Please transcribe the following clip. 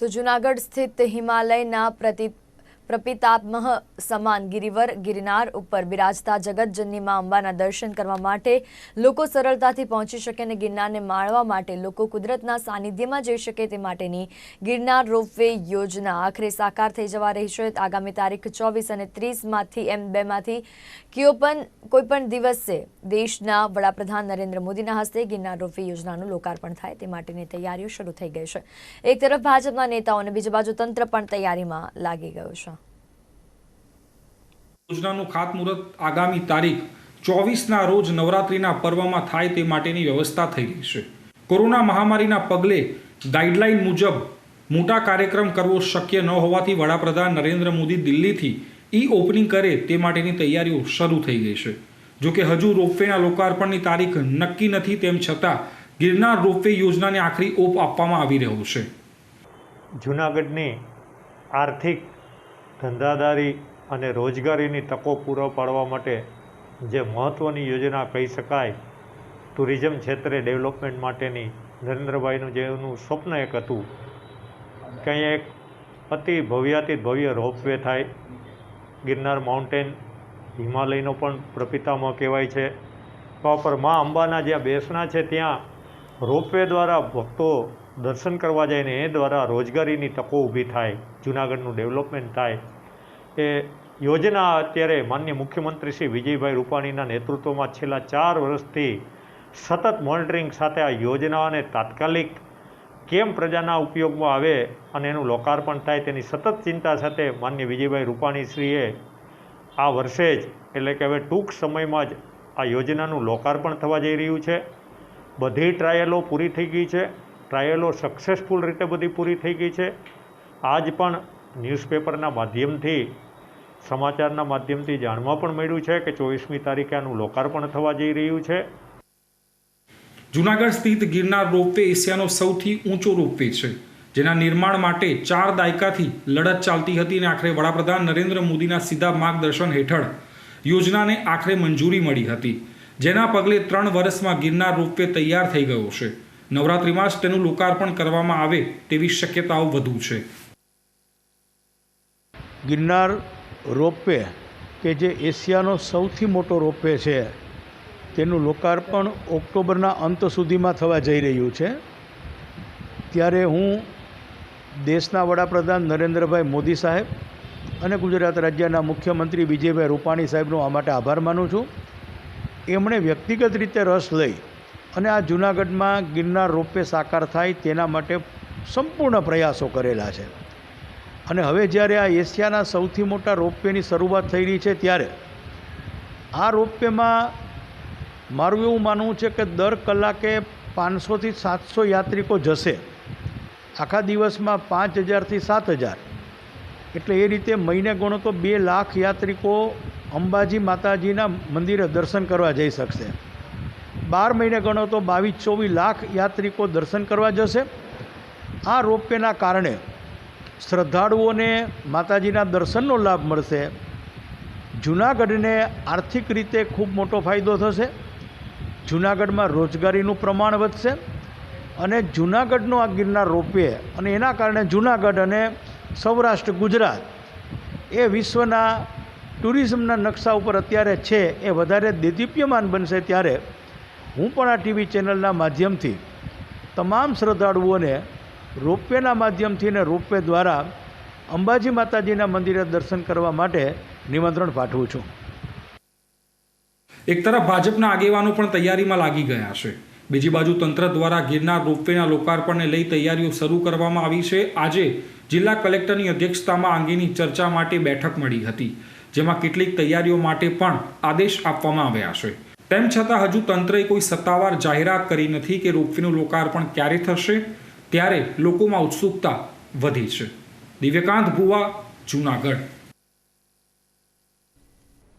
તો જૂનાગઢ સ્થિત હિમાલયના પ્રતિ પ્રપિતાત્મહ સમાન ગિરિવર, ગિરનાર ઉપર બિરાજતા જગતજનની માં અંબાના દર્શન કરવા માટે લોકો સરળતાથી પહોંચી શકે અને ગિરનારને માણવા માટે લોકો કુદરતના સાનિધ્યમાં જઈ શકે તે માટેની ગિરનાર રોપવે યોજના આખરે સાકાર થઈ જવા રહી છે. આગામી તારીખ ચોવીસ અને ત્રીસમાંથી એમ બેમાંથી કયો પણ કોઈપણ દિવસે દેશના વડાપ્રધાન નરેન્દ્ર મોદીના હસ્તે ગિરનાર રોપવે યોજનાનું લોકાર્પણ થાય તે માટેની તૈયારીઓ શરૂ થઈ ગઈ છે. એક તરફ ભાજપના નેતાઓ અને બીજી બાજુ તંત્ર પણ તૈયારીમાં લાગી ગયું છે. યોજનાનું ખાતમુહૂર્ત આગામી તારીખ ચોવીસના રોજ નવરાત્રિના પર્વમાં થાય તે માટેની વ્યવસ્થા થઈ ગઈ છે. કોરોના મહામારીના પગલે ગાઈડલાઈન મુજબ મોટા કાર્યક્રમ કરવો શક્ય ન હોવાથી વડાપ્રધાન નરેન્દ્ર મોદી દિલ્હીથી ઈ ઓપનિંગ કરે તે માટેની તૈયારીઓ શરૂ થઈ ગઈ છે. જોકે હજુ રોપવેના લોકાર્પણની તારીખ નક્કી નથી, તેમ છતાં ગિરનાર રોપવે યોજનાને આખરી ઓપ આપવામાં આવી રહ્યો છે. જૂનાગઢની આર્થિક ધંધાદારી અને રોજગારીની તકો પૂરો પાડવા માટે જે મહત્ત્વની યોજના કહી શકાય, ટુરિઝમ ક્ષેત્રે ડેવલપમેન્ટ માટેની નરેન્દ્રભાઈનું જેનું સ્વપ્ન એક હતું કે અહીંયા એક અતિ ભવ્યાતિ ભવ્ય રોપવે થાય. ગિરનાર માઉન્ટેન હિમાલયનો પણ પ્રપિતામાં કહેવાય છે. પ્રોપર મા અંબાના જ્યાં બેસણા છે, ત્યાં રોપવે દ્વારા ભક્તો દર્શન કરવા જાય ને એ દ્વારા રોજગારીની તકો ઊભી થાય, જૂનાગઢનું ડેવલપમેન્ટ થાય. એ યોજના અત્યારે માન્ય મુખ્યમંત્રી શ્રી વિજયભાઈ રૂપાણીના નેતૃત્વમાં છેલ્લા ચાર વર્ષથી સતત મોનિટરિંગ સાથે આ યોજનાઓને તાત્કાલિક કેમ પ્રજાના ઉપયોગમાં આવે અને એનું લોકાર્પણ થાય તેની સતત ચિંતા સાથે માન્ય વિજયભાઈ રૂપાણીશ્રીએ આ વર્ષે જ, એટલે કે હવે ટૂંક સમયમાં જ આ યોજનાનું લોકાર્પણ થવા જઈ રહ્યું છે. બધી ટ્રાયલો પૂરી થઈ ગઈ છે. ટ્રાયલો સક્સેસફુલ રીતે બધી પૂરી થઈ ગઈ છે. આજ પણ ન્યૂઝપેપરના માધ્યમથી સમાચારના માધ્યમથી જાણવા પણ મળ્યું છે કે ચોવીસમી તારીખે આનું લોકાર્પણ થવા જઈ રહ્યું છે. જૂનાગઢ સ્થિત ગિરનાર રોપવે એશિયાનો સૌથી ઊંચો રોપવે છે જેના નિર્માણ માટે ચાર દાયકાથી લડત ચાલતી હતી અને આખરે વડાપ્રધાન નરેન્દ્ર મોદીના સીધા માર્ગદર્શન હેઠળ યોજનાને આખરે મંજૂરી મળી હતી જેના પગલે ત્રણ વર્ષમાં ગિરનાર રોપવે તૈયાર થઈ ગયો છે. નવરાત્રિમાં જ તેનું લોકાર્પણ કરવામાં આવે તેવી શક્યતાઓ વધુ છે. ગિરનાર રોપવે, કે જે એશિયાનો સૌથી મોટો રોપવે છે, તેનું લોકાર્પણ ઓક્ટોબરના અંત સુધીમાં થવા જઈ રહ્યું છે. ત્યારે હું દેશના વડાપ્રધાન નરેન્દ્રભાઈ મોદી સાહેબ અને ગુજરાત રાજ્યના મુખ્યમંત્રી વિજયભાઈ રૂપાણી સાહેબનો આ માટે આભાર માનું છું. એમણે વ્યક્તિગત રીતે રસ લઈ અને આ જૂનાગઢમાં ગિરનાર રોપવે સાકાર થાય તેના માટે સંપૂર્ણ પ્રયાસો કરેલા છે. અને હવે જ્યારે આ એશિયાના સૌથી મોટા રોપવેની શરૂઆત રહી છે ત્યારે આ રોપવેમાં મારું એવું માનવું છે કે દર કલાકે પાંચસોથી સાતસો યાત્રિકો જશે. આખા દિવસમાં પાંચ હજારથી સાત હજાર. એટલે એ રીતે મહિને ગણો તો બે લાખ યાત્રિકો અંબાજી માતાજીના મંદિરે દર્શન કરવા જઈ શકશે. બાર મહિને ગણો તો બાવીસ ચોવીસ લાખ યાત્રિકો દર્શન કરવા જશે. આ રોપવેના કારણે શ્રદ્ધાળુઓને માતાજીના દર્શનનો લાભ મળશે. જૂનાગઢને આર્થિક રીતે ખૂબ મોટો ફાયદો થશે. જૂનાગઢમાં રોજગારીનું પ્રમાણ વધશે અને જૂનાગઢનો આ ગિરનાર રોપવે અને એના કારણે જૂનાગઢ અને સૌરાષ્ટ્ર, ગુજરાત એ વિશ્વના ટુરિઝમના નકશા ઉપર અત્યારે છે એ વધારે દેદીપ્યમાન બનશે ત્યારે હું પણ આ ટીવી ચેનલના માધ્યમથી તમામ શ્રદ્ધાળુઓને રોપવેના માધ્યમથી ને રોપવે દ્વારા અંબાજી માતાજીના મંદિરે દર્શન કરવા માટે નિમંત્રણ પાઠવું છું. એક તરફ ભાજપના આગેવાનો પણ તૈયારીમાં લાગી ગયા છે. બીજી બાજુ તંત્ર દ્વારા ગિરનાર રોપવેના લોકાર્પણને લઈ તૈયારીઓ શરૂ કરવામાં આવી છે. આજે જિલ્લા કલેક્ટરની અધ્યક્ષતામાં અંગેની ચર્ચા માટે બેઠક મળી હતી, જેમાં કેટલીક તૈયારીઓ માટે પણ આદેશ આપવામાં આવ્યા છે. તેમ છતાં હજુ તંત્રએ કોઈ સત્તાવાર જાહેરાત કરી નથી કે રોપવેનું લોકાર્પણ ક્યારે થશે. ત્યારે લોકોમાં ઉત્સુકતા વધી છે. દિવ્યકાંત ભુવા જૂનાગઢ.